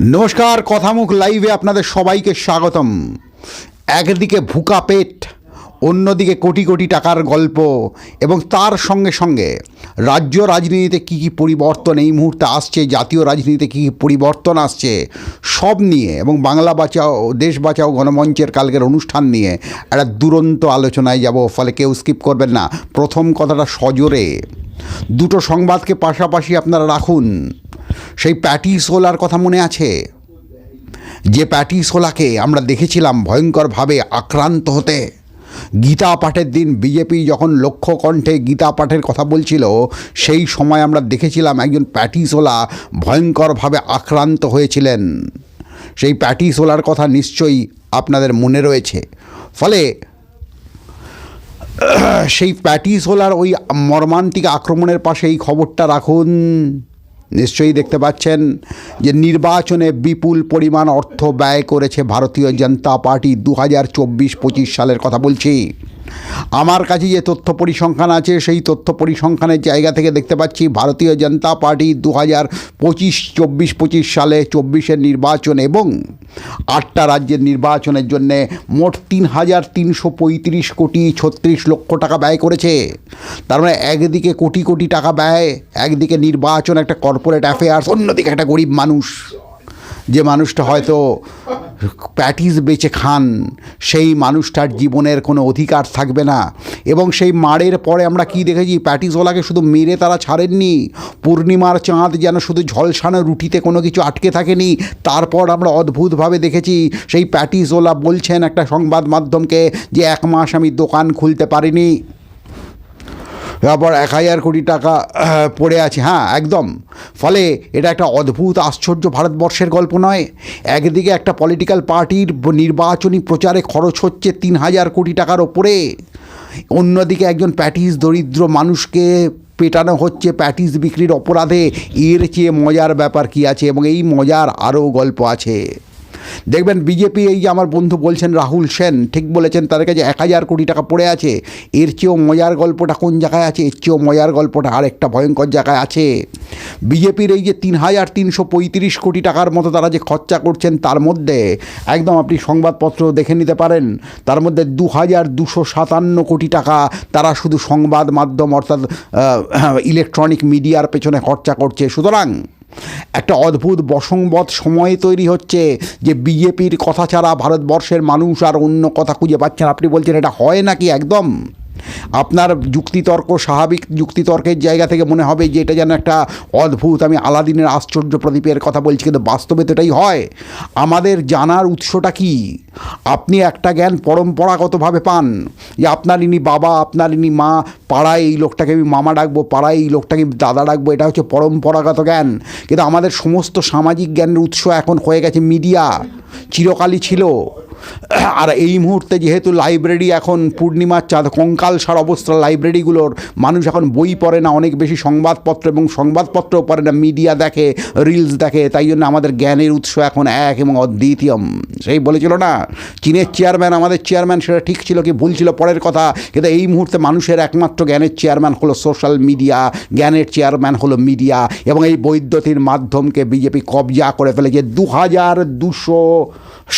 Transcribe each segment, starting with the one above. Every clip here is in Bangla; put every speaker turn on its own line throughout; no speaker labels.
নমস্কার, কথামুখ লাইভে আপনাদের সবাইকে স্বাগতম। একদিকে ভুকা পেট, অন্যদিকে কোটি কোটি টাকার গল্প, এবং তার সঙ্গে সঙ্গে রাজ্য রাজনীতিতে কী কী পরিবর্তন এই মুহূর্তে আসছে, জাতীয় রাজনীতিতে কী কী পরিবর্তন আসছে, সব নিয়ে এবং বাংলা বাঁচাও, দেশ বাঁচাও গণমঞ্চের কালকের অনুষ্ঠান নিয়ে একটা দুরন্ত আলোচনায় যাব, ফলে কেউ স্কিপ করবেন না। প্রথম কথাটা সজোরে। দুটো সংবাদকে পাশাপাশি আপনারা রাখুন। সেই প্যাটি সোলার কথা মনে আছে? যে প্যাটি সোলাকে আমরা দেখেছিলাম ভয়ঙ্করভাবে আক্রান্ত হতে। গীতা পাঠের দিন বিজেপি যখন লক্ষ্য কণ্ঠে গীতা পাঠের কথা বলছিল, সেই সময় আমরা দেখেছিলাম একজন প্যাটি সোলা ভয়ঙ্করভাবে আক্রান্ত হয়েছিলেন। সেই প্যাটি সোলার কথা নিশ্চয়ই আপনাদের মনে রয়েছে। ফলে সেই প্যাটি সোলার ওই মর্মান্তিক আক্রমণের পাশে এই খবরটা রাখুন। নিশ্চয়ই দেখতে পাচ্ছেন যে নির্বাচনে বিপুল পরিমাণ অর্থ ব্যয় করেছে ভারতীয় জনতা পার্টি দু হাজার চব্বিশ পঁচিশ সালের কথা বলছি। আমার কাছে যে তথ্য পরিসংখ্যান আছে, সেই তথ্য পরিসংখ্যানের জায়গা থেকে দেখতে পাচ্ছি ভারতীয় জনতা পার্টি দু হাজার পঁচিশ, চব্বিশ, পঁচিশ সালে চব্বিশের নির্বাচন এবং আটটা রাজ্যের নির্বাচনের জন্যে মোট তিন হাজার তিনশো পঁয়ত্রিশ কোটি ছত্রিশ লক্ষ টাকা ব্যয় করেছে। তার মানে একদিকে কোটি কোটি টাকা ব্যয়, একদিকে নির্বাচন, একটা কর্পোরেট অ্যাফেয়ার্স অন্যদিকে একটা গরিব মানুষ। যে মানুষটা হয়তো প্যাটিস বেচে খান, সেই মানুষটার জীবনের কোনো অধিকার থাকবে না। এবং সেই মারের পরে আমরা কি দেখেছি? প্যাটিসওয়ালাকে শুধু মেরে তারা ছাড়েননি। পূর্ণিমার চাঁদ যেন শুধু ঝলসানো রুটিতে কোনো কিছু আটকে থাকেনি। তারপর আমরা অদ্ভুতভাবে দেখেছি, সেই প্যাটিসওয়ালা বলছেন একটা সংবাদ মাধ্যমকে যে এক মাস আমি দোকান খুলতে পারিনি। তারপর এক হাজার কোটি টাকা পড়ে আছে। হ্যাঁ একদম। ফলে এটা একটা অদ্ভুত, আশ্চর্য ভারতবর্ষের গল্প নয়। একদিকে একটা পলিটিক্যাল পার্টির নির্বাচনী প্রচারে খরচ হচ্ছে তিন হাজার কোটি টাকার ওপরে। অন্যদিকে একজন প্যাটিস দরিদ্র মানুষকে পেটানো হচ্ছে প্যাটিস বিক্রির অপরাধে। এর চেয়ে মজার ব্যাপার কি আছে? এবং এই মজার আরও গল্প আছে। দেখবেন বিজেপি এই যে আমার বন্ধু বলছেন রাহুল সেন, ঠিক বলেছেন, তাদের কাছে এক হাজার কোটি টাকা পড়ে আছে। এর চেয়েও মজার গল্পটা কোন জায়গায় আছে? এর চেয়েও মজার গল্পটা আরেকটা ভয়ঙ্কর জায়গায় আছে। বিজেপির এই যে তিন হাজার তিনশো পঁয়ত্রিশ কোটি টাকার মতো তারা যে খরচা করছেন, তার মধ্যে একদম আপনি সংবাদপত্র দেখে নিতে পারেন, তার মধ্যে দু হাজার দুশো সাতান্ন কোটি টাকা তারা শুধু সংবাদ মাধ্যম অর্থাৎ ইলেকট্রনিক মিডিয়ার পেছনে খরচা করছে। সুতরাং একটা অদ্ভুত বসংবদ সময়ে তৈরি হচ্ছে যে বিজেপির কথা ছাড়া ভারতবর্ষের মানুষ আর অন্য কথা খুঁজে পাচ্ছেন আপনি বলছেন এটা হয় নাকি একদম? আপনার যুক্তিতর্ক, স্বাভাবিক যুক্তিতর্কের জায়গা থেকে মনে হবে যে এটা যেন একটা অদ্ভুত, আমি আলাদিনের আশ্চর্য প্রদীপের কথা বলছি কিন্তু বাস্তবে তো এটাই হয়। আমাদের জানার উৎসটা কি? আপনি একটা জ্ঞান পরম্পরাগতভাবে পান। যে আপনার ইনি বাবা, আপনার ইনি মা, পাড়ায় এই লোকটাকে আমি মামা ডাকবো, পাড়ায় এই লোকটাকে দাদা ডাকবো, এটা হচ্ছে পরম্পরাগত জ্ঞান। কিন্তু আমাদের সমস্ত সামাজিক জ্ঞানের উৎস এখন হয়ে গেছে মিডিয়া। চিরকালই ছিল। আর এই মুহূর্তে যেহেতু লাইব্রেরি এখন পূর্ণিমার চাঁদ, কঙ্কাল সার অবস্থা লাইব্রেরিগুলোর মানুষ এখন বই পড়ে না, অনেক বেশি সংবাদপত্র এবং সংবাদপত্রও পড়ে না মিডিয়া দেখে রিলস দেখে, তাই জন্য আমাদের জ্ঞানের উৎস এখন এক এবং অদ্বিতীয়ম। সেই বলেছিল না, চীনের চেয়ারম্যান আমাদের চেয়ারম্যান সেটা ঠিক ছিল কি ভুল ছিল পরের কথা, কিন্তু এই মুহূর্তে মানুষের একমাত্র জ্ঞানের চেয়ারম্যান হলো সোশ্যাল মিডিয়া জ্ঞানের চেয়ারম্যান হলো মিডিয়া এবং এই বৈদ্যুতির মাধ্যমকে বিজেপি কবজা করে ফেলেছে। দু হাজার দুশো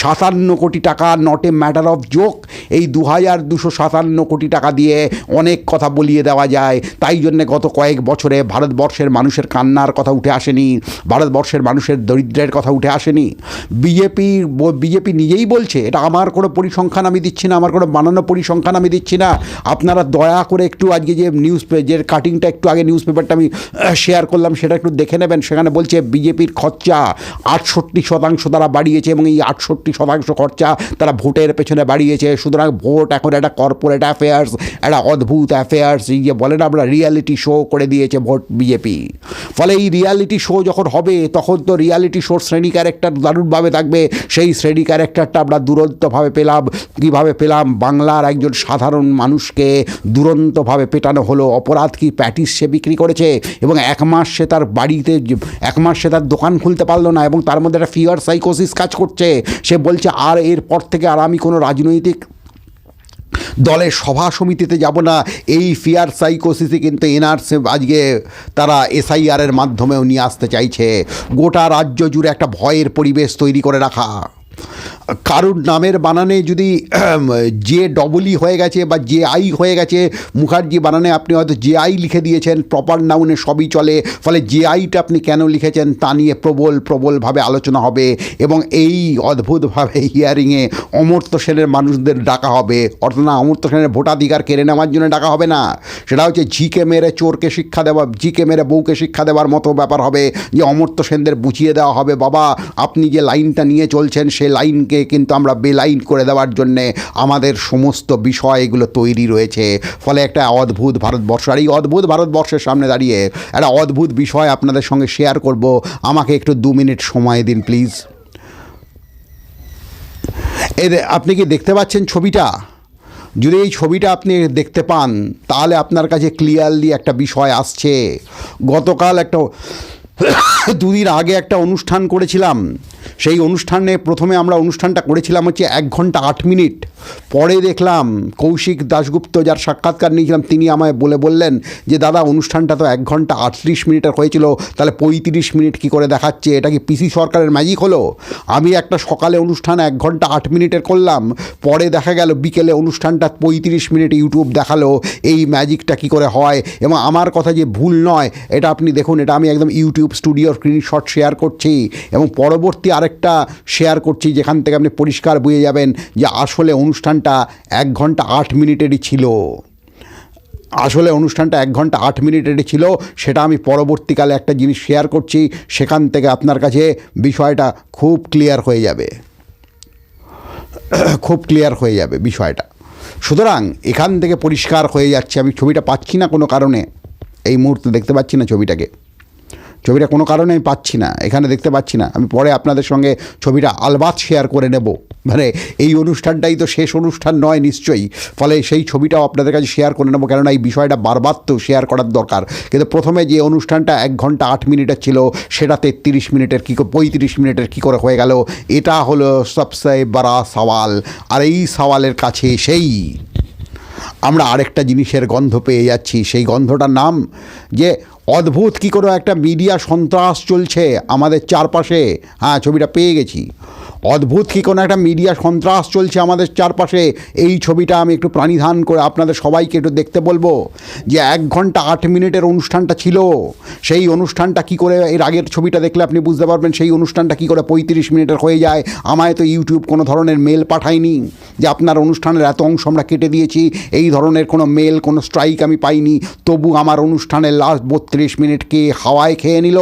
সাতান্ন কোটি টাকা not a matter of joke এই দু হাজার দুশো সাতান্ন কোটি টাকা দিয়ে অনেক কথা বলিয়ে দেওয়া যায়। তাই জন্যে গত কয়েক বছরে ভারতবর্ষের মানুষের কান্নার কথা উঠে আসেনি। ভারতবর্ষের মানুষের দরিদ্রের কথা উঠে আসেনি। বিজেপি বিজেপি নিজেই বলছে, এটা আমার কোনো পরিসংখ্যান আমি দিচ্ছি না, আমার কোনো বানানো পরিসংখ্যান আমি দিচ্ছি না। আপনারা দয়া করে একটু আজকে যে নিউজ যে কাটিংটা একটু আগে নিউজ পেপারটা আমি শেয়ার করলাম, সেটা একটু দেখে নেবেন। সেখানে বলছে বিজেপির খরচা আটষট্টি শতাংশ তারা বাড়িয়েছে এবং এই আটষট্টি শতাংশ খরচা তারা ভোটের পেছনে বাড়িয়েছে। সুতরাং ভোট এখন একটা কর্পোরেট অ্যাফেয়ার্স একটা অদ্ভুত অ্যাফেয়ার্স যে বলেন আমরা রিয়ালিটি শো করে দিয়েছে ভোট বিজেপি ফলে এই রিয়ালিটি শো যখন হবে, তখন তো রিয়ালিটি শোর শ্রেণি ক্যারেক্টার দারুণভাবে থাকবে। সেই শ্রেণি ক্যারেক্টারটা আমরা দুরন্তভাবে পেলাম। কীভাবে পেলাম? বাংলার একজন সাধারণ মানুষকে দুরন্তভাবে পেটানো হলো। অপরাধ কি প্যাটিস সে বিক্রি করেছে? এবং এক মাস সে তার বাড়িতে এক মাস সে তার দোকান খুলতে পারল না এবং তার মধ্যে একটা ফিয়ার সাইকোসিস কাজ করছে। সে বলছে, আর এরপর থেকে আর আমি কোনো রাজনৈতিক দলের সভা সমিতিতে যাব না। এই ফিয়ার সাইকোসিসে কিন্তু এনআরসি আজকে তারা এসআইআরের মাধ্যমেও নিয়ে আসতে চাইছে। গোটা রাজ্য জুড়ে একটা ভয়ের পরিবেশ তৈরি করে রাখা। কারুর নামের বানানে যদি যে ডবলই হয়ে গেছে বা যে আই হয়ে গেছে, মুখার্জি বানানে আপনি হয়তো যে আই লিখে দিয়েছেন প্রপার নাউনে সবই চলে, ফলে যে আইটা আপনি কেন লিখেছেন তা নিয়ে প্রবল, প্রবলভাবে আলোচনা হবে এবং এই অদ্ভুতভাবে হিয়ারিংয়ে অমর্ত্য সেনের মানুষদের ডাকা হবে। অর্থাৎ না, অমর্ত্য সেনের ভোটাধিকার কেড়ে নেওয়ার জন্য ডাকা হবে না। সেটা হচ্ছে ঝিকে মেরে চোরকে শিক্ষা দেওয়া, ঝিকে মেরে বউকে শিক্ষা দেওয়ার মতো ব্যাপার হবে যে অমর্ত্য সেনদের বুঝিয়ে দেওয়া হবে, বাবা, আপনি যে লাইনটা নিয়ে চলছেন, সে লাইনকে কিন্তু আমরা বেলাইন করে দেওয়ার জন্যে আমাদের সমস্ত বিষয় এগুলো তৈরি রয়েছে। ফলে একটা অদ্ভুত ভারতবর্ষ, আর এই অদ্ভুত ভারতবর্ষের সামনে দাঁড়িয়ে একটা অদ্ভুত বিষয় আপনাদের সঙ্গে শেয়ার করব। আমাকে একটু দু মিনিট সময় দিন প্লিজ এর আপনি কি দেখতে পাচ্ছেন ছবিটা? যদি এই ছবিটা আপনি দেখতে পান, তাহলে আপনার কাছে ক্লিয়ারলি একটা বিষয় আসছে। গতকাল একটা দুদিন আগে একটা অনুষ্ঠান করেছিলাম। সেই অনুষ্ঠানে প্রথমে আমরা অনুষ্ঠানটা করেছিলাম হচ্ছে এক ঘণ্টা আট মিনিট। পরে দেখলাম কৌশিক দাশগুপ্ত যার সাক্ষাৎকার নিয়েছিলাম, তিনি আমায় বলে বললেন যে, দাদা, অনুষ্ঠানটা তো এক ঘণ্টা আটত্রিশ মিনিটের হয়েছিল, তাহলে পঁয়ত্রিশ মিনিট কী করে দেখাচ্ছে? এটা কি পিসি সরকারের ম্যাজিক হলো? আমি একটা সকালে অনুষ্ঠান এক ঘণ্টা আট মিনিটের করলাম। পরে দেখা গেল বিকেলে অনুষ্ঠানটা পঁয়ত্রিশ মিনিট ইউটিউব দেখাল, এই ম্যাজিকটা কী করে হয়? এবং আমার কথা যে ভুল নয়, এটা আপনি দেখুন, এটা আমি একদম ইউটিউব স্টুডিওর স্ক্রিনশট শেয়ার করছি এবং পরবর্তী আরেকটা শেয়ার করছি, যেখান থেকে আপনি পরিষ্কার বুঝে যাবেন যে আসলে অনুষ্ঠানটা এক ঘণ্টা আট মিনিটেরই ছিল। আসলে অনুষ্ঠানটা এক ঘণ্টা আট মিনিটেরই ছিল, সেটা আমি পরবর্তীকালে একটা জিনিস শেয়ার করছি, সেখান থেকে আপনার কাছে বিষয়টা খুব ক্লিয়ার হয়ে যাবে। খুব ক্লিয়ার হয়ে যাবে বিষয়টা। সুতরাং এখান থেকে পরিষ্কার হয়ে যাচ্ছে, আমি ছবিটা পাচ্ছি না কোনো কারণে। এই মুহূর্তে দেখতে পাচ্ছি না ছবিটাকে। ছবিটা কোনো কারণে আমি পাচ্ছি না, এখানে দেখতে পাচ্ছি না। আমি পরে আপনাদের সঙ্গে ছবিটা আলবাত শেয়ার করে নেব। মানে এই অনুষ্ঠানটাই তো শেষ অনুষ্ঠান নয় নিশ্চয়ই। ফলে সেই ছবিটাও আপনাদের কাছে শেয়ার করে নেব, কেননা এই বিষয়টা বারবার তো শেয়ার করার দরকার। কিন্তু প্রথমে যে অনুষ্ঠানটা এক ঘণ্টা আট মিনিটের ছিল, সেটা তেত্রিশ মিনিটের কী পঁয়ত্রিশ মিনিটের কী করে হয়ে গেল, এটা হলো সবসে বড় সওয়াল। আর এই সওয়ালের কাছে সেই আমরা আরেকটা জিনিসের গন্ধ পেয়ে যাচ্ছি। সেই গন্ধটার নাম যে অদ্ভুত কি কোনো একটা মিডিয়া সন্ত্রাস চলছে আমাদের চারপাশে? হ্যাঁ ছবিটা পেয়ে গেছি। অদ্ভুত কি কোনো একটা মিডিয়া সন্ত্রাস চলছে আমাদের চারপাশে। এই ছবিটা আমি একটু প্রাণিধান করে আপনাদের সবাইকে একটু দেখতে বলব যে এক ঘণ্টা আট মিনিটের অনুষ্ঠানটা ছিল। সেই অনুষ্ঠানটা কি করে এর আগের ছবিটা দেখলে আপনি বুঝতে পারবেন, সেই অনুষ্ঠানটা কি করে পঁয়ত্রিশ মিনিটের হয়ে যায়। আমায় তো ইউটিউব কোনো ধরনের মেল পাঠায়নি যে আপনার অনুষ্ঠানের এত অংশ আমরা কেটে দিয়েছি, এই ধরনের কোনো মেল, কোনো স্ট্রাইক আমি পাইনি। তবু আমার অনুষ্ঠানের লাস্ট বত্রিশ মিনিটকে হাওয়ায় খেয়ে নিল?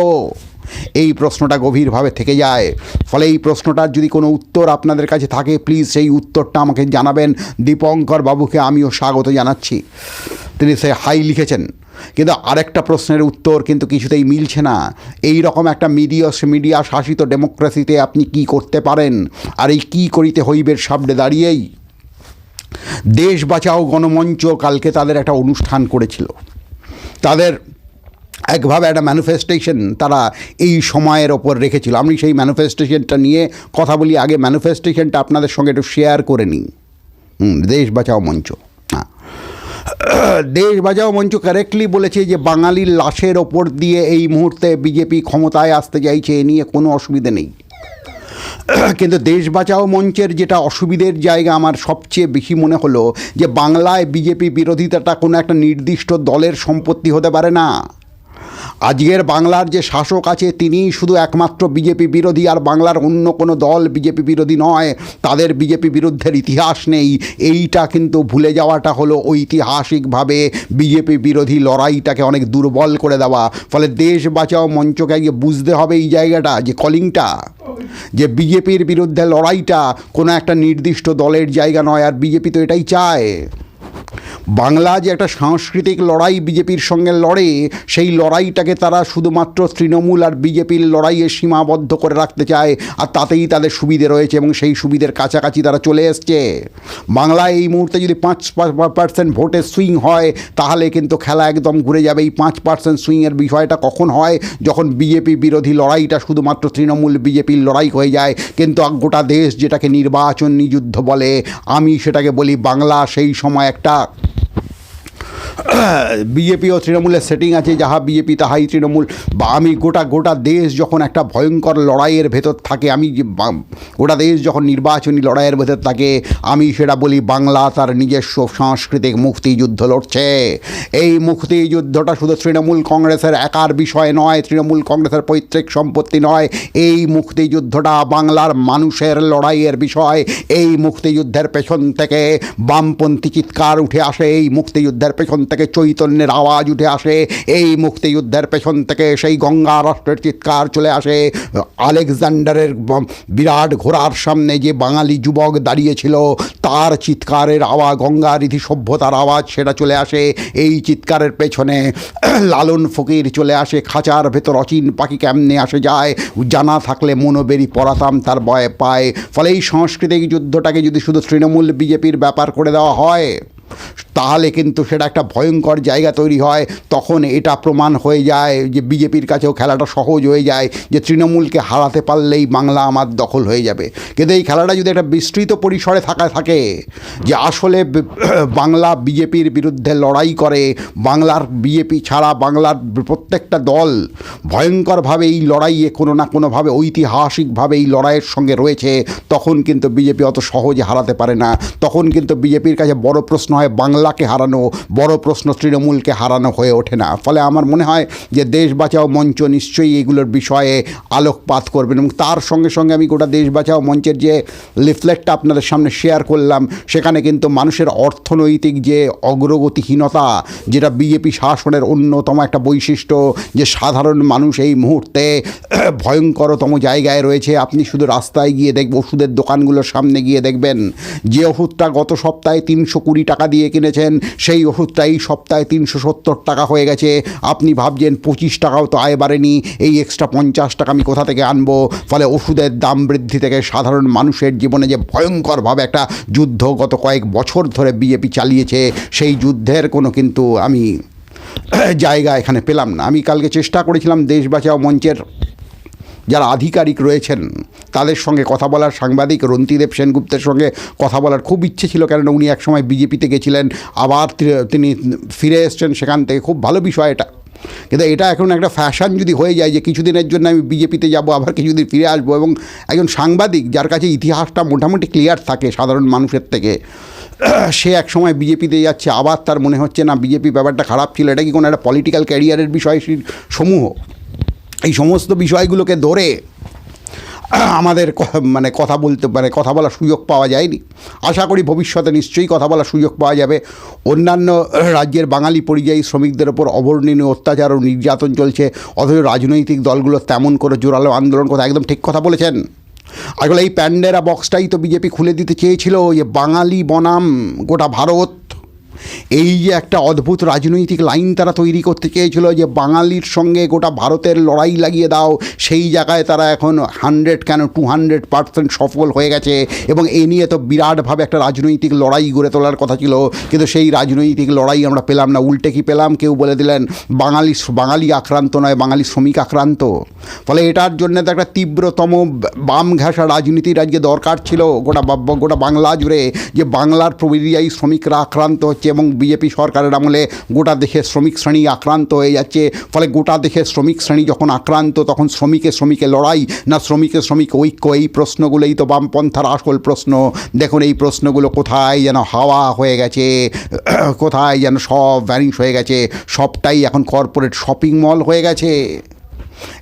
এই প্রশ্নটা গভীরভাবে থেকে যায়। ফলে এই প্রশ্নটার যদি কোনো উত্তর আপনাদের কাছে থাকে প্লিজ সেই উত্তরটা আমাকে জানাবেন। দীপঙ্কর বাবুকে আমিও স্বাগত জানাচ্ছি। তিনি সে হাই লিখেছেন। কিন্তু আরেকটা প্রশ্নের উত্তর কিন্তু কিছুতেই মিলছে না। এই রকম একটা মিডিয়া মিডিয়া শাসিত ডেমোক্রেসিতে আপনি কি করতে পারেন? আর এই কী করিতে হইবের সামনে দাঁড়িয়েই? দেশ বাঁচাও গণমঞ্চ কালকে তাদের একটা অনুষ্ঠান করেছিল। তাদের একভাবে একটা ম্যানিফেস্টেশন তারা এই সময়ের ওপর রেখেছিল। আমি সেই ম্যানিফেস্টেশনটা নিয়ে কথা বলি আগে। ম্যানিফেস্টেশনটা আপনাদের সঙ্গে একটু শেয়ার করে নিই। হুম, দেশ বাঁচাও মঞ্চ। হ্যাঁ। দেশ বাঁচাও মঞ্চ কারেক্টলি বলেছে যে বাঙালির লাশের ওপর দিয়ে এই মুহূর্তে বিজেপি ক্ষমতায় আসতে চাইছে, এ নিয়ে কোনো অসুবিধে নেই। কিন্তু দেশ বাঁচাও মঞ্চের যেটা অসুবিধের জায়গা আমার সবচেয়ে বেশি মনে হলো যে বাংলায় বিজেপি বিরোধিতাটা কোনো একটা নির্দিষ্ট দলের সম্পত্তি হতে পারে না। আজকের বাংলার যে শাসক আছে, তিনিই শুধু একমাত্র বিজেপি বিরোধী আর বাংলার অন্য কোনো দল বিজেপি বিরোধী নয়, তাদের বিজেপি বিরুদ্ধের ইতিহাস নেই। এইটা কিন্তু ভুলে যাওয়াটা হলো ঐতিহাসিকভাবে বিজেপি বিরোধী লড়াইটাকে অনেক দুর্বল করে দেওয়া। ফলে দেশ বাঁচাও মঞ্চকে গিয়ে বুঝতে হবে এই জায়গাটা, যে কলিংটা, যে বিজেপির বিরুদ্ধে লড়াইটা কোনো একটা নির্দিষ্ট দলের জায়গা নয়, আর বিজেপি তো এটাই চায়। বাংলা যে একটা সাংস্কৃতিক লড়াই বিজেপির সঙ্গে লড়ে, সেই লড়াইটাকে তারা শুধুমাত্র তৃণমূল আর বিজেপির লড়াইয়ে সীমাবদ্ধ করে রাখতে চায়, আর তাতেই তাদের সুবিধে রয়েছে এবং সেই সুবিধের কাছাকাছি তারা চলে এসছে। বাংলায় এই মুহূর্তে যদি পাঁচ পার্সেন্ট ভোটে সুইং হয়, তাহলে কিন্তু খেলা একদম ঘুরে যাবে। এই পাঁচ পার্সেন্ট সুইংয়ের বিষয়টা কখন হয়? যখন বিজেপি বিরোধী লড়াইটা শুধুমাত্র তৃণমূল বিজেপির লড়াই হয়ে যায়, কিন্তু গোটা দেশ যেটাকে নির্বাচনী যুদ্ধ বলে, আমি সেটাকে বলি বাংলা সেই সময় একটা বিজেপি ও তৃণমূলের সেটিং আছে, যাহা বিজেপি তাহাই তৃণমূল। বা আমি গোটা গোটা দেশ যখন একটা ভয়ঙ্কর লড়াইয়ের ভেতর থাকে, আমি গোটা দেশ যখন নির্বাচনী লড়াইয়ের ভেতর থাকে, আমি সেটা বলি, বাংলা তার নিজস্ব সাংস্কৃতিক মুক্তিযুদ্ধ লড়ছে। এই মুক্তিযুদ্ধটা শুধু তৃণমূল কংগ্রেসের একার বিষয় নয়, তৃণমূল কংগ্রেসের পৈতৃক সম্পত্তি নয়। এই মুক্তিযুদ্ধটা বাংলার মানুষের লড়াইয়ের বিষয়। এই মুক্তিযুদ্ধের পেছন থেকে বামপন্থী চিৎকার উঠে আসে, এই মুক্তিযুদ্ধের পেছন থেকে চৈতন্যের আওয়াজ উঠে আসে। এই মুক্তিযুদ্ধের পেছন থেকে সেই গঙ্গা রাষ্ট্রের চিৎকার চলে আসে। আলেকজান্ডারের বিরাট ঘোড়ার সামনে যে বাঙালি যুবক দাঁড়িয়েছিল তার চিৎকারের আওয়াজ, গঙ্গা রীতি সভ্যতার আওয়াজ, সেটা চলে আসে। এই চিৎকারের পেছনে লালন ফকির চলে আসে। খাঁচার ভেতর অচিন পাখি কেমনে আসে যায়? জানা থাকলে মনোবেরি পড়াতাম তার বয়ে পায়। ফলে এই সাংস্কৃতিক যুদ্ধটাকে যদি শুধু তৃণমূল বিজেপির ব্যাপার করে দেওয়া হয় তাহলে কিন্তু সেটা একটা ভয়ঙ্কর জায়গা তৈরি হয়। তখন এটা প্রমাণ হয়ে যায় যে বিজেপির কাছেও খেলাটা সহজ হয়ে যায় যে তৃণমূলকে হারাতে পারলেই বাংলা আমার দখল হয়ে যাবে। কিন্তু এই খেলাটা যদি একটা বিস্তৃত পরিসরে থাকা থাকে যে আসলে বাংলা বিজেপির বিরুদ্ধে লড়াই করে, বাংলার বিজেপি ছাড়া বাংলার প্রত্যেকটা দল ভয়ঙ্করভাবে এই লড়াইয়ে কোনো না কোনোভাবে ঐতিহাসিকভাবে এই লড়াইয়ের সঙ্গে রয়েছে, তখন কিন্তু বিজেপি অত সহজে হারাতে পারে না। তখন কিন্তু বিজেপির কাছে বড় প্রশ্ন হয় বাংলাকে হারানো, বড় প্রশ্ন তৃণমূলকে হারানো হয়ে ওঠে না। ফলে আমার মনে হয় যে দেশ বাঁচাও মঞ্চ নিশ্চয়ই এগুলোর বিষয়ে আলোকপাত করবেন এবং তার সঙ্গে সঙ্গে আমি গোটা দেশ বাঁচাও মঞ্চের যে লিফলেটটা আপনাদের সামনে শেয়ার করলাম, সেখানে কিন্তু মানুষের অর্থনৈতিক যে অগ্রগতিহীনতা, যেটা বিজেপি শাসনের অন্যতম একটা বৈশিষ্ট্য, যে সাধারণ মানুষ এই মুহূর্তে ভয়ঙ্করতম জায়গায় রয়েছে। আপনি শুধু রাস্তায় গিয়ে দেখব, ওষুধের দোকানগুলোর সামনে গিয়ে দেখবেন, যে ওষুধটা গত সপ্তাহে তিনশো কুড়ি টাকা দিয়ে কিনেছেন। সেই ওষুধটা এই সপ্তাহে তিনশো সত্তর টাকা হয়ে গেছে। আপনি ভাবছেন পঁচিশ টাকাও তো আয় বাড়েনি। এই এক্সট্রা পঞ্চাশ টাকা আমি কোথা থেকে আনব? ফলে ওষুধের দাম বৃদ্ধি থেকে সাধারণ মানুষের জীবনে যে ভয়ঙ্করভাবে একটা যুদ্ধ গত কয়েক বছর ধরে বিজেপি চালিয়েছে, সেই যুদ্ধের কোনো কিন্তু আমি, জায়গা এখানে পেলাম না। আমি কালকে চেষ্টা করেছিলাম দেশ বাঁচাও মঞ্চের যারা আধিকারিক রয়েছেন, তাদের সঙ্গে কথা বলার সাংবাদিক রন্তিদেব সেনগুপ্তের সঙ্গে কথা বলার খুব ইচ্ছে ছিল, কেননা উনি একসময় বিজেপিতে গেছিলেন, আবার তিনি ফিরে এসছেন সেখান থেকে। খুব ভালো বিষয় এটা। কিন্তু এটা এখন একটা ফ্যাশন যদি হয়ে যায় যে কিছুদিনের জন্য আমি বিজেপিতে যাব, আবার কিছুদিন ফিরে আসব এবং একজন সাংবাদিক যার কাছে ইতিহাসটা মোটামুটি ক্লিয়ার থাকে সাধারণ মানুষের থেকে, সে এক সময় বিজেপিতে যাচ্ছে, আবার তার মনে হচ্ছে, না, বিজেপি ব্যাপারটা খারাপ ছিল। এটা কি কোনো একটা পলিটিক্যাল ক্যারিয়ারের বিষয় সমূহ? এই সমস্ত বিষয়গুলোকে ধরে আমাদের মানে কথা বলতে মানে কথা বলার সুযোগ পাওয়া যায়নি। আশা করি ভবিষ্যতে নিশ্চয়ই কথা বলার সুযোগ পাওয়া যাবে। অন্যান্য রাজ্যের বাঙালি পরিযায়ী শ্রমিকদের ওপর অবর্ণনীয় অত্যাচার ও নির্যাতন চলছে, অথচ রাজনৈতিক দলগুলো তেমন করে জোরালো আন্দোলন কথা একদম ঠিক কথা বলেছেন। আসলে এই প্যান্ডেরা বক্সটাই তো বিজেপি খুলে দিতে চেয়েছিল, যে বাঙালি বনাম গোটা ভারত। এই যে একটা অদ্ভুত রাজনৈতিক লাইন তারা তৈরি করতে চেয়েছিল যে বাঙালির সঙ্গে গোটা ভারতের লড়াই লাগিয়ে দাও, সেই জায়গায় তারা এখন হান্ড্রেড কেন টু হান্ড্রেড পার্সেন্ট সফল হয়ে গেছে এবং এ নিয়ে তো বিরাটভাবে একটা রাজনৈতিক লড়াই গড়ে তোলার কথা ছিল। কিন্তু সেই রাজনৈতিক লড়াই আমরা পেলাম না, উল্টে কি পেলাম? কেউ বলে দিলেন, বাঙালি বাঙালি আক্রান্ত নয়, বাঙালি শ্রমিক আক্রান্ত। ফলে এটার জন্য তো একটা তীব্রতম বাম ঘেঁষা রাজনীতির আজকে দরকার ছিল গোটা গোটা বাংলা জুড়ে, যে বাংলার পরিযায়ী শ্রমিকরা আক্রান্ত হচ্ছে এবং বিজেপি সরকারের আমলে গোটা দেশের শ্রমিক শ্রেণি আক্রান্ত হয়ে যাচ্ছে। ফলে গোটা দেশের শ্রমিক শ্রেণি যখন আক্রান্ত, তখন শ্রমিকে শ্রমিকে লড়াই, না শ্রমিকে শ্রমিক ঐক্য? এই প্রশ্নগুলোই তো বামপন্থার আসল প্রশ্ন। দেখুন এই প্রশ্নগুলো কোথায় যেন হাওয়া হয়ে গেছে, কোথায় যেন সব ভ্যানিশ হয়ে গেছে, সবটাই এখন কর্পোরেট শপিং মল হয়ে গেছে।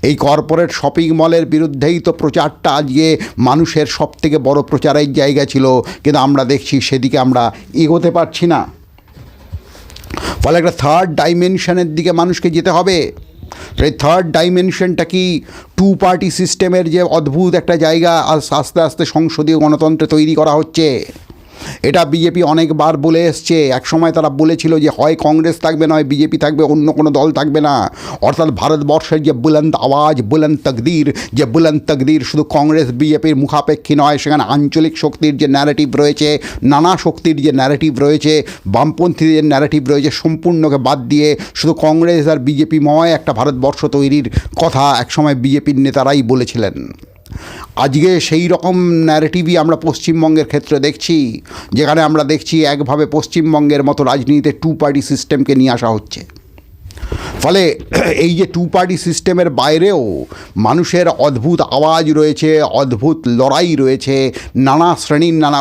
এই কর্পোরেট শপিং মলের বিরুদ্ধেই তো প্রচারটা আজকে মানুষের সব থেকে বড় প্রচারের জায়গা ছিল, কিন্তু আমরা দেখছি সেদিকে আমরা এগোতে পারছি না। ফলে একটা থার্ড ডাইমেনশনের দিকে মানুষকে যেতে হবে। এই থার্ড ডাইমেনশনটা কি? টু পার্টি সিস্টেমের যে অদ্ভুত একটা জায়গা, আস- আস্তে আস্তে সংসদীয় গণতন্ত্রে তৈরি করা হচ্ছে। এটা বিজেপি অনেকবার বলে এসছে। একসময় তারা বলেছিল যে, হয় কংগ্রেস থাকবে, নয় বিজেপি থাকবে, অন্য কোনো দল থাকবে না। অর্থাৎ ভারতবর্ষের যে বুলন্দ আওয়াজ, বুলন্দ তকদির, যে বুলন্দ তকদির শুধু কংগ্রেস বিজেপির মুখাপেক্ষী নয়, সেখানে আঞ্চলিক শক্তির যে ন্যারেটিভ রয়েছে, নানা শক্তির যে ন্যারেটিভ রয়েছে, বামপন্থীদের ন্যারেটিভ রয়েছে, সম্পূর্ণকে বাদ দিয়ে শুধু কংগ্রেস আর বিজেপিময় একটা ভারতবর্ষ তৈরির কথা একসময় বিজেপির নেতারাই বলেছিলেন। আজকে সেই রকম ন্যারেটিভই আমরা পশ্চিমবঙ্গের ক্ষেত্রে দেখছি, যেখানে আমরা দেখছি একভাবে পশ্চিমবঙ্গের মতো রাজনীতিতে টু পার্টি সিস্টেমকে নিয়ে আসা হচ্ছে। ফলে এই যে টু পার্টি সিস্টেমের বাইরেও মানুষের অদ্ভুত আওয়াজ রয়েছে, অদ্ভুত লড়াই রয়েছে, নানা শ্রেণির নানা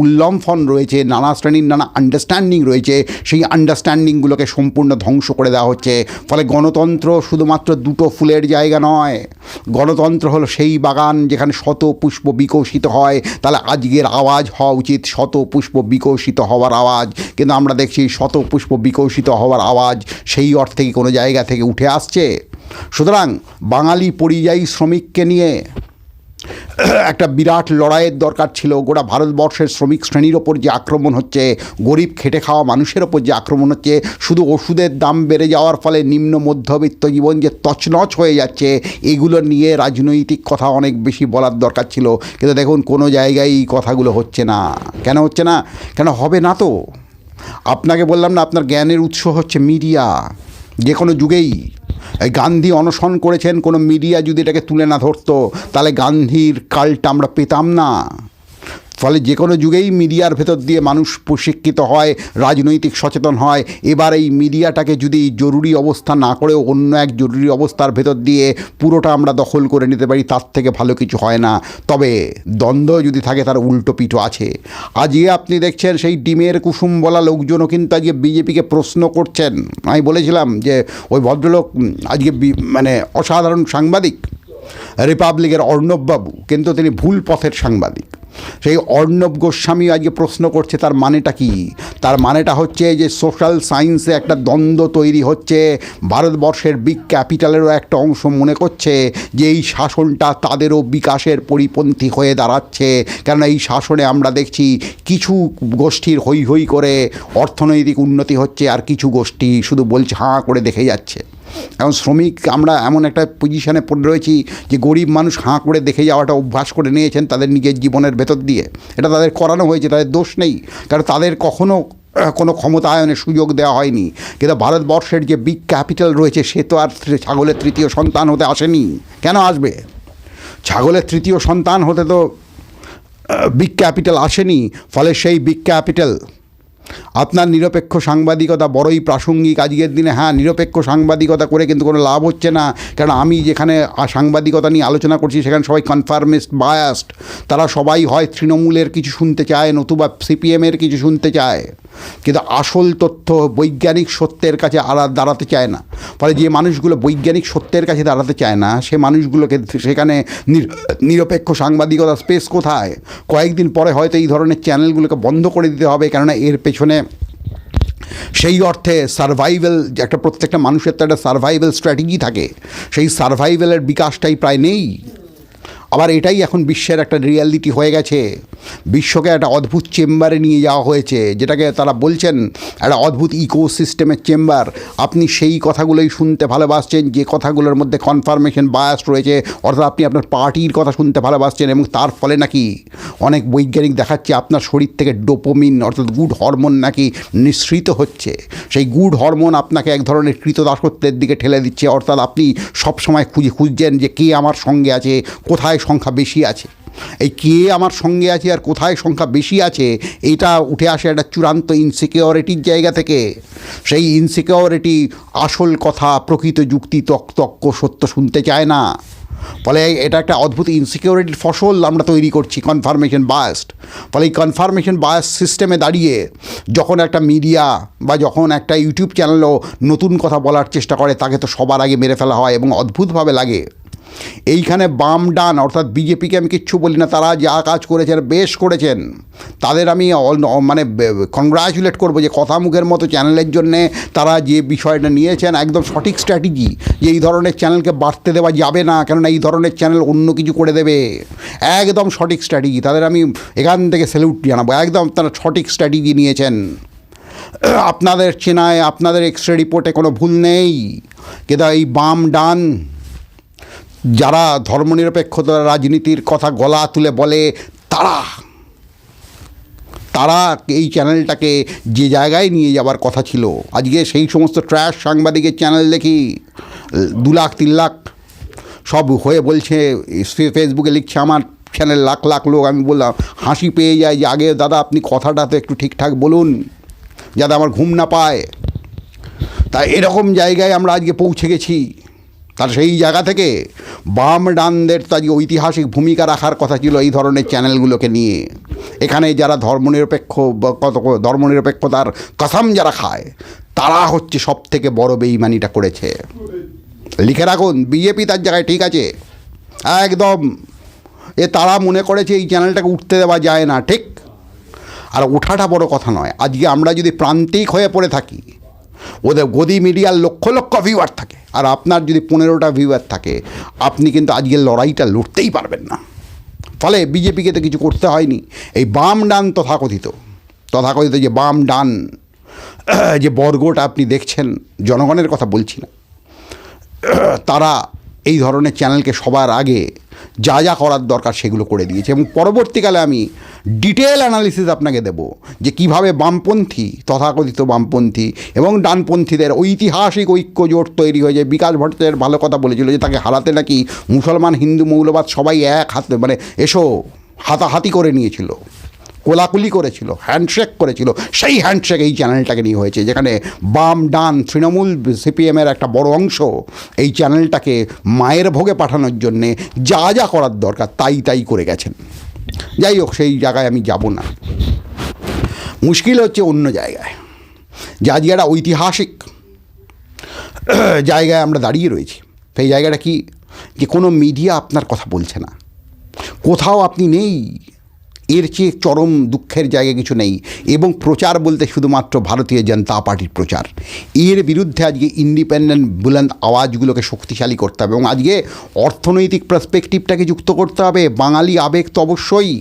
উল্লম্ফন রয়েছে, নানা শ্রেণির নানা আন্ডারস্ট্যান্ডিং রয়েছে, সেই আন্ডারস্ট্যান্ডিংগুলোকে সম্পূর্ণ ধ্বংস করে দেওয়া হচ্ছে। ফলে গণতন্ত্র শুধুমাত্র দুটো ফুলের জায়গা নয়, গণতন্ত্র হলো সেই বাগান যেখানে শত পুষ্প বিকশিত হয়। তাহলে আজকের আওয়াজ হওয়া উচিত শত পুষ্প বিকশিত হওয়ার আওয়াজ। কিন্তু আমরা দেখছি শত পুষ্প বিকশিত হওয়ার আওয়াজ সেই অর্থে কোনো জায়গা থেকে উঠে আসছে। সুতরাং বাঙালি পরিযায়ী শ্রমিককে নিয়ে একটা বিরাট লড়াইয়ের দরকার ছিল। গোটা ভারতবর্ষের শ্রমিক শ্রেণির ওপর যে আক্রমণ হচ্ছে, গরিব খেটে খাওয়া মানুষের ওপর যে আক্রমণ হচ্ছে, শুধু ওষুধের দাম বেড়ে যাওয়ার ফলে নিম্ন মধ্যবিত্ত জীবন যে তছনছ হয়ে যাচ্ছে, এগুলো নিয়ে রাজনৈতিক কথা অনেক বেশি বলার দরকার ছিল। কিন্তু দেখুন, কোনো জায়গায় এই কথাগুলো হচ্ছে না। কেন হচ্ছে না? কেন হবে না তো? আপনাকে বললাম না, আপনার জ্ঞানের উৎস হচ্ছে মিডিয়া। যে কোনো যুগেই। এই গান্ধী অনশন করেছেন, কোনো মিডিয়া যদি এটাকে তুলে না ধরতো, তাহলে গান্ধীর কালটা আমরা পেতাম না। ফলে যে কোনো যুগেই মিডিয়ার ভেতর দিয়ে মানুষ প্রশিক্ষিত হয়, রাজনৈতিক সচেতন হয়। এবার এই মিডিয়াটাকে যদি জরুরি অবস্থা না করে অন্য এক জরুরি অবস্থার ভেতর দিয়ে পুরোটা আমরা দখল করে নিতে পারি, তার থেকে ভালো কিছু হয় না। তবে দ্বন্দ্ব যদি থাকে, তার উল্টো পিঠও আছে। আজকে আপনি দেখছেন সেই ডিমের কুসুম বলা লোকজনও কিন্তু আজকে বিজেপিকে প্রশ্ন করছেন। আমি বলেছিলাম যে ওই ভদ্রলোক আজকে মানে অসাধারণ সাংবাদিক, রিপাবলিকের অর্ণববাবু, কিন্তু তিনি ভুল পথের সাংবাদিক। সেই অর্ণব গোস্বামী আজকে প্রশ্ন করছে, তার মানেটা কি? তার মানেটা হচ্ছে যে, সোশ্যাল সায়েন্সে একটা দ্বন্দ্ব তৈরি হচ্ছে। ভারতবর্ষের বিগ ক্যাপিটালেরও একটা অংশ মনে করছে যে, এই শাসনটা তাদেরও বিকাশের পরিপন্থী হয়ে দাঁড়াচ্ছে। কেননা এই শাসনে আমরা দেখছি কিছু গোষ্ঠীর হই হই করে অর্থনৈতিক উন্নতি হচ্ছে আর কিছু গোষ্ঠী শুধু বলছে হাঁ করে দেখে যাচ্ছে। এখন শ্রমিক আমরা এমন একটা পজিশনে পড়ে রয়েছি যে গরিব মানুষ হাঁ করে দেখে যাওয়াটা অভ্যাস করে নিয়েছেন তাদের নিজের জীবনের ভেতর দিয়ে। এটা তাদের করানো হয়েছে তাদের দোষ নেই। কারণ তাদের কখনো আহ, কোনো ক্ষমতায়নের সুযোগ দেওয়া হয়নি। কিন্তু ভারতবর্ষের যে বিগ ক্যাপিটাল রয়েছে সে তো আর ছাগলের তৃতীয় সন্তান হতে আসেনি। কেন আসবে? ছাগলের তৃতীয় সন্তান হতে তো বিগ ক্যাপিটাল আসেনি। ফলে সেই বিগ ক্যাপিটাল আপনার নিরপেক্ষ সাংবাদিকতা বড়ই প্রাসঙ্গিক। আজকের দিনে হ্যাঁ নিরপেক্ষ সাংবাদিকতা করে কিন্তু কোনো লাভ হচ্ছে না। কারণ আমি যেখানে সাংবাদিকতা নিয়ে আলোচনা করছি, সেখানে সবাই কনফার্মিস্ট বায়াস্ট তারা সবাই হয় তৃণমূলের কিছু শুনতে চায়, নতুবা সিপিএমের কিছু শুনতে চায়। কিন্তু আসল তথ্য বৈজ্ঞানিক সত্যের কাছে আড়া, দাঁড়াতে চায় না। ফলে যে মানুষগুলো বৈজ্ঞানিক সত্যের কাছে দাঁড়াতে চায় না, সে মানুষগুলোকে সেখানে নির- নিরপেক্ষ সাংবাদিকতা স্পেস কোথায়? কয়েকদিন পরে হয়তো এই ধরনের চ্যানেলগুলোকে বন্ধ করে দিতে হবে, কেননা এর পেছনে সেই অর্থে সার্ভাইভেল একটা প্রত্যেকটা মানুষের তো একটা সার্ভাইভেল স্ট্র্যাটেজি থাকে। সেই সার্ভাইভেলের বিকাশটাই প্রায় নেই। আবার এটাই এখন বিশ্বের একটা রিয়ালিটি হয়ে গেছে। বিশ্বকে একটা অদ্ভুত চেম্বারে নিয়ে যাওয়া হয়েছে, যেটাকে তারা বলছেন একটা অদ্ভুত ইকোসিস্টেমের চেম্বার। আপনি সেই কথাগুলোই শুনতে ভালোবাসছেন, যে কথাগুলোর মধ্যে কনফার্মেশন বায়াস রয়েছে, অর্থাৎ আপনি আপনার পার্টির কথা শুনতে ভালোবাসছেন এবং তার ফলে নাকি অনেক বৈজ্ঞানিক দেখাচ্ছে আপনার শরীর থেকে ডোপোমিন অর্থাৎ গুড হরমোন নাকি নিঃসৃত হচ্ছে। সেই গুড হরমোন আপনাকে এক ধরনের কৃতদাসত্বের দিকে ঠেলে দিচ্ছে, অর্থাৎ আপনি সবসময় খুঁজে খুঁজছেন যে কে আমার সঙ্গে আছে, কোথায় সংখ্যা বেশি আছে। এই কে আমার সঙ্গে আছে আর কোথায় সংখ্যা বেশি আছে, এটা উঠে আসে একটা চূড়ান্ত ইনসিকিউরিটির জায়গা থেকে। সেই ইনসিকিউরিটি আসল কথা, প্রকৃত যুক্তি, তক, তক্ক, সত্য শুনতে চায় না। ফলে এটা একটা অদ্ভুত ইনসিকিউরিটির ফসল আমরা তৈরি করছি কনফার্মেশন বায়াসড ফলে এই কনফার্মেশন বায়াস সিস্টেমে দাঁড়িয়ে যখন একটা মিডিয়া বা যখন একটা ইউটিউব চ্যানেলও নতুন কথা বলার চেষ্টা করে, তাকে তো সবার আগে মেরে ফেলা হয় এবং অদ্ভুতভাবে লাগে। এইখানে বাম ডান, অর্থাৎ বিজেপিকে আমি কিচ্ছু বলি না, তারা যা কাজ করেছেন, বেশ করেছেন। তাদের আমি মানে কংগ্রাচুলেট করব যে কথা মুখের মতো চ্যানেলের জন্যে তারা যে বিষয়টা নিয়েছেন, একদম সঠিক স্ট্র্যাটেজি যে এই ধরনের চ্যানেলকে বাড়তে দেওয়া যাবে না, কেননা এই ধরনের চ্যানেল অন্য কিছু করে দেবে। একদম সঠিক স্ট্র্যাটেজি তাদের আমি এখান থেকে স্যালুট জানাব। একদম তারা সঠিক স্ট্র্যাটেজি নিয়েছেন। আপনাদের চেনায়, আপনাদের এক্স রে রিপোর্টে কোনো ভুল নেই। কিন্তু এই বাম, ডান। যারা ধর্মনিরপেক্ষতা রাজনীতির কথা গলা তুলে বলে, তারা তারা এই চ্যানেলটাকে যে জায়গায় নিয়ে যাবার কথা ছিল, আজকে সেই সমস্ত ট্র্যাশ সাংবাদিকের চ্যানেল দেখি, দু লাখ, তিন লাখ সব হয়ে বলছে ফেসবুকে লিখছে, আমার চ্যানেল লাখ লাখ লোক। আমি বললাম, হাসি পেয়ে যায় যে, আগে দাদা, আপনি কথাটা তো একটু ঠিকঠাক বলুন, যাতে আমার ঘুম না পায়। তা এরকম জায়গায় আমরা আজকে পৌঁছে গেছি। তার সেই জায়গা থেকে বাম ডানদের তো আজকে ঐতিহাসিক ভূমিকা রাখার কথা ছিল এই ধরনের চ্যানেলগুলোকে নিয়ে। এখানে যারা ধর্মনিরপেক্ষ কত ধর্মনিরপেক্ষতার কসম যারা খায়, তারা হচ্ছে সব থেকে বড় বেইমানিটা করেছে। লিখে রাখুন, বিজেপি তার জায়গায় ঠিক আছে। একদম। এ তারা মনে করেছে এই চ্যানেলটাকে উঠতে দেওয়া যায় না, ঠিক। আর ওঠাটা বড় কথা নয়। আজকে আমরা যদি প্রান্তিক হয়ে পড়ে থাকি ওদের গদি মিডিয়ার লক্ষ লক্ষ ভিউয়ার থাকে। আর আপনার যদি পনেরোটা ভিউয়ার থাকে, আপনি কিন্তু আজকের লড়াইটা লড়তেই পারবেন না। ফলে বিজেপিকে তো কিছু করতে হয়নি। এই বাম ডান তথাকথিত তথাকথিত যে বাম ডান, যে বর্গটা আপনি দেখছেন, জনগণের কথা বলছি না। তারা এই ধরনের চ্যানেলকে সবার আগে যা যা করার দরকার সেগুলো করে দিয়েছে। এবং পরবর্তীকালে আমি ডিটেল অ্যানালিসিস আপনাকে দেব যে কীভাবে বামপন্থী, তথাকথিত বামপন্থী এবং ডানপন্থীদের ঐতিহাসিক ঐক্য জোট তৈরি হয়েছে। বিকাশ ভট্টাচার্যের ভালো কথা বলেছিল যে তাকে হারাতে নাকি মুসলমান, হিন্দু, মৌলবাদ সবাই এক হাতে মানে এসো, হাতাহাতি করে নিয়েছিল। কোলাকুলি করেছিল হ্যান্ডশেক করেছিল। সেই হ্যান্ডশেক এই চ্যানেলটাকে নিয়ে হয়েছে, যেখানে বাম, ডান, তৃণমূল, সিপিএমের একটা বড় অংশ এই চ্যানেলটাকে মায়ের ভোগে পাঠানোর জন্যে যা যা করার দরকার তাই তাই করে গেছেন। যাই হোক, সেই জায়গায় আমি যাব না। মুশকিল হচ্ছে অন্য জায়গায়। যা একটা ঐতিহাসিক জায়গায় আমরা দাঁড়িয়ে রয়েছি। সেই জায়গাটা কি? যে কোনো মিডিয়া আপনার কথা বলছে না। কোথাও আপনি নেই। এর চেয়ে চরম দুঃখের জায়গা কিছু নেই। এবং প্রচার বলতে শুধুমাত্র ভারতীয় জনতা পার্টির প্রচার। এর বিরুদ্ধে আজকে ইন্ডিপেন্ডেন্ট বুলন্দ আওয়াজগুলোকে শক্তিশালী করতে হবে এবং আজকে অর্থনৈতিক পার্সপেকটিভটাকে যুক্ত করতে হবে। বাঙালি আবেগ তো অবশ্যই।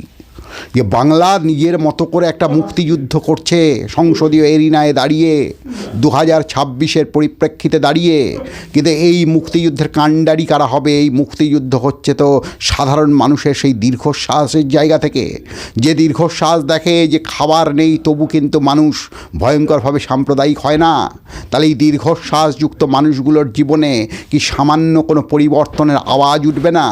যে বাংলা নিজের মতো করে একটা মুক্তিযুদ্ধ করছে, সংসদীয় এরিনায় দাঁড়িয়ে দু হাজার ছাব্বিশের পরিপ্রেক্ষিতে দাঁড়িয়ে, কিন্তু এই মুক্তিযুদ্ধের কাণ্ডারি কারা হবে? এই মুক্তিযুদ্ধ হচ্ছে তো সাধারণ মানুষের সেই দীর্ঘশ্বাসের জায়গা থেকে। যে দীর্ঘশ্বাস দেখে যে খাবার নেই, তবু কিন্তু মানুষ ভয়ঙ্করভাবে সাম্প্রদায়িক হয় না। তাহলে এই দীর্ঘশ্বাসযুক্ত মানুষগুলোর জীবনে কি সামান্য কোনো পরিবর্তনের আওয়াজ উঠবে না?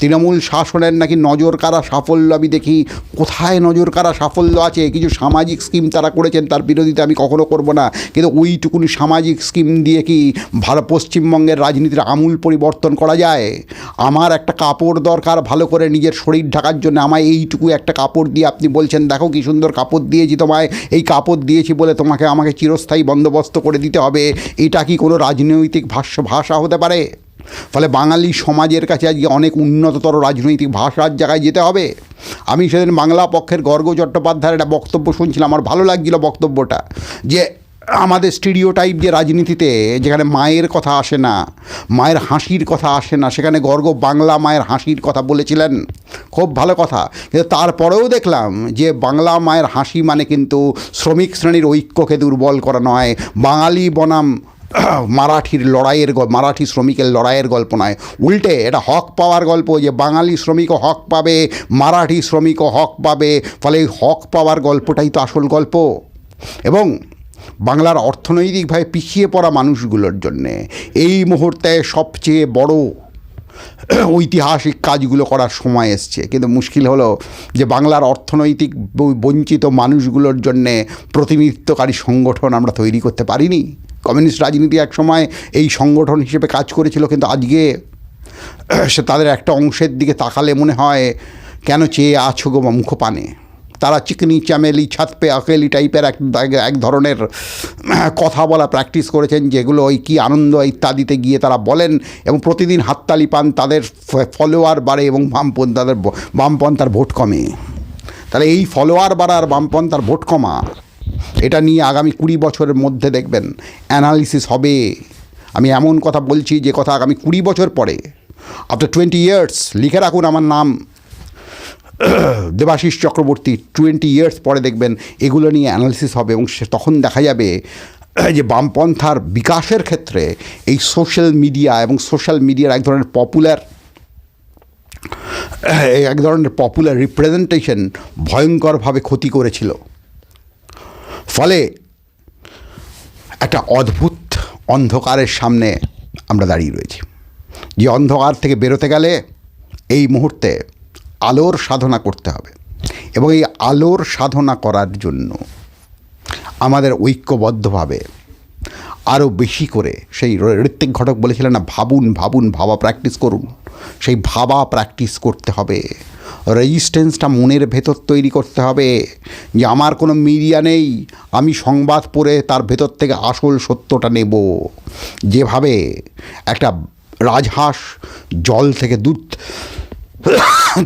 তৃণমূল শাসনের নাকি নজর কারা সাফল্য আমি দেখি। কোথায় নজর কারা সাফল্য আছে? কিছু সামাজিক স্কিম তারা করেছেন, তার বিরোধিতা আমি কখনো করব না। কিন্তু ওইটুকুনি সামাজিক স্কিম দিয়ে কি ভারত পশ্চিমবঙ্গের রাজনীতির আমূল পরিবর্তন করা যায়? আমার একটা কাপড় দরকার, ভালো করে নিজের শরীর ঢাকার জন্য আমায় এইটুকু একটা কাপড় দিয়ে আপনি বলছেন, দেখো কি সুন্দর কাপড় দিয়েছি তোমায়, এই কাপড় দিয়েছি বলে তোমাকে আমাকে চিরস্থায়ী বন্দোবস্ত করে দিতে হবে। এটা কি কোনো রাজনৈতিক ভাষ্য, ভাষা হতে পারে? ফলে বাঙালি সমাজের কাছে আজকে অনেক উন্নততর রাজনৈতিক ভাষার জায়গায় যেতে হবে। আমি সেদিন বাংলা পক্ষের গর্গ চট্টোপাধ্যায়ের একটা বক্তব্য শুনছিলাম, আমার ভালো লাগছিল বক্তব্যটা, যে আমাদের স্টিরিও টাইপ যে রাজনীতিতে যেখানে মায়ের কথা আসে না, মায়ের হাসির কথা আসে না, সেখানে গর্গ বাংলা মায়ের হাসির কথা বলেছিলেন। খুব ভালো কথা। কিন্তু তারপরেও দেখলাম যে বাংলা মায়ের হাসি মানে কিন্তু শ্রমিক শ্রেণির ঐক্যকে দুর্বল করা নয়। বাঙালি বনাম মারাঠির লড়াইয়ের মারাঠি শ্রমিকের লড়াইয়ের গল্প নয়। উল্টে এটা হক পাওয়ার গল্প যে বাঙালি শ্রমিকও হক পাবে, মারাঠি শ্রমিকও হক পাবে, ফলে হক পাওয়ার গল্পটাই তো আসল গল্প। এবং বাংলার অর্থনৈতিকভাবে পিছিয়ে পড়া মানুষগুলোর জন্যে এই মুহূর্তে সবচেয়ে বড় ঐতিহাসিক কাজগুলো করার সময় এসছে। কিন্তু মুশকিল হলো যে বাংলার অর্থনৈতিক বঞ্চিত মানুষগুলোর জন্যে প্রতিনিধিত্বকারী সংগঠন আমরা তৈরি করতে পারিনি। কমিউনিস্ট রাজনীতি এক সময় এই সংগঠন হিসেবে কাজ করেছিল, কিন্তু আজকে সে তাদের একটা অংশের দিকে তাকালে মনে হয়, কেন চেয়ে আছো গো মুখপানে? তারা চিকনি চামেলি ছাত পে আকেলি টাইপের এক এক- ধরনের কথা বলা প্র্যাকটিস করেছেন, যেগুলো ওই কী আনন্দ ইত্যাদিতে গিয়ে তারা বলেন এবং প্রতিদিন হাততালি পান, তাদের ফলোয়ার বাড়ে এবং বামপন্থাদের ভ- বামপন্থার ভোট কমে। তাহলে এই ফলোয়ার বাড়ার বামপন্থার ভোট কমা। এটা নিয়ে আগামী কুড়ি বছরের মধ্যে দেখবেন অ্যানালিসিস হবে। আমি এমন কথা বলছি যে কথা আগামী কুড়ি বছর পরে। আফটার টোয়েন্টি ইয়ার্স লিখে রাখুন আমার নাম। দেবাশিস চক্রবর্তী টোয়েন্টি ইয়ার্স পরে দেখবেন এগুলো নিয়ে অ্যানালিসিস হবে এবং সে তখন দেখা যাবে যে বামপন্থার বিকাশের ক্ষেত্রে এই সোশ্যাল মিডিয়া এবং সোশ্যাল মিডিয়ার এক ধরনের পপুলার এক ধরনের পপুলার রিপ্রেজেন্টেশন ভয়ঙ্করভাবে ক্ষতি করেছিল। ফলে একটা অদ্ভুত অন্ধকারের সামনে আমরা দাঁড়িয়ে রয়েছি। যে অন্ধকার থেকে বেরোতে গেলে এই মুহূর্তে আলোর সাধনা করতে হবে এবং এই আলোর সাধনা করার জন্য আমাদের ঐক্যবদ্ধভাবে আরও বেশি করে সেই ঋত্বিক ঘটক বলেছিলেন না, ভাবুন ভাবুন, ভাবা প্র্যাকটিস করুন। সেই ভাবা প্র্যাকটিস করতে হবে। রেজিস্ট্যান্সটা মনের ভেতর তৈরি করতে হবে যে আমার কোনো মিডিয়া নেই, আমি সংবাদ পড়ে তার ভেতর থেকে আসল সত্যটা নেব। যেভাবে একটা রাজহাঁস জল থেকে দুধ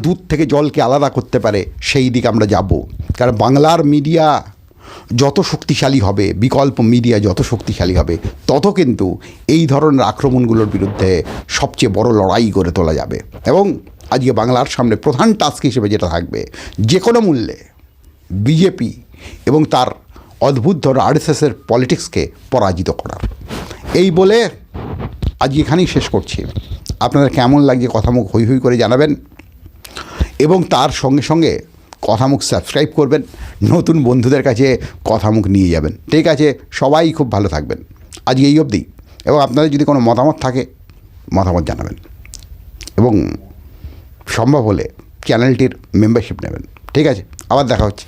দুধ থেকে জলকে আলাদা করতে পারে, সেই দিকে আমরা যাব। কারণ বাংলার মিডিয়া যত শক্তিশালী হবে, বিকল্প মিডিয়া যত শক্তিশালী হবে, তত কিন্তু এই ধরনের আক্রমণগুলোর বিরুদ্ধে সবচেয়ে বড় লড়াই করে তোলা যাবে। এবং আজকে বাংলার সামনে প্রধান টাস্ক হিসেবে যেটা থাকবে যে কোনো মূল্যে বিজেপি এবং তার অদ্ভুত ধর আরএসএসের পলিটিক্সকে পরাজিত করার। এই বলে আজকে এখানেই শেষ করছি। আপনাদের কেমন লাগছে কথা মুখ হই হই করে জানাবেন এবং তার সঙ্গে সঙ্গে কথামুখ সাবস্ক্রাইব করবেন। নতুন বন্ধুদের কাছে কথামুখ নিয়ে যাবেন। ঠিক আছে, সবাই খুব ভালো থাকবেন। আজকে এই অবধি। এবং আপনাদের যদি কোনো মতামত থাকে, মতামত জানাবেন। এবং সম্ভব হলে চ্যানেলটির মেম্বারশিপ নেবেন। ঠিক আছে? আবার দেখা হচ্ছে।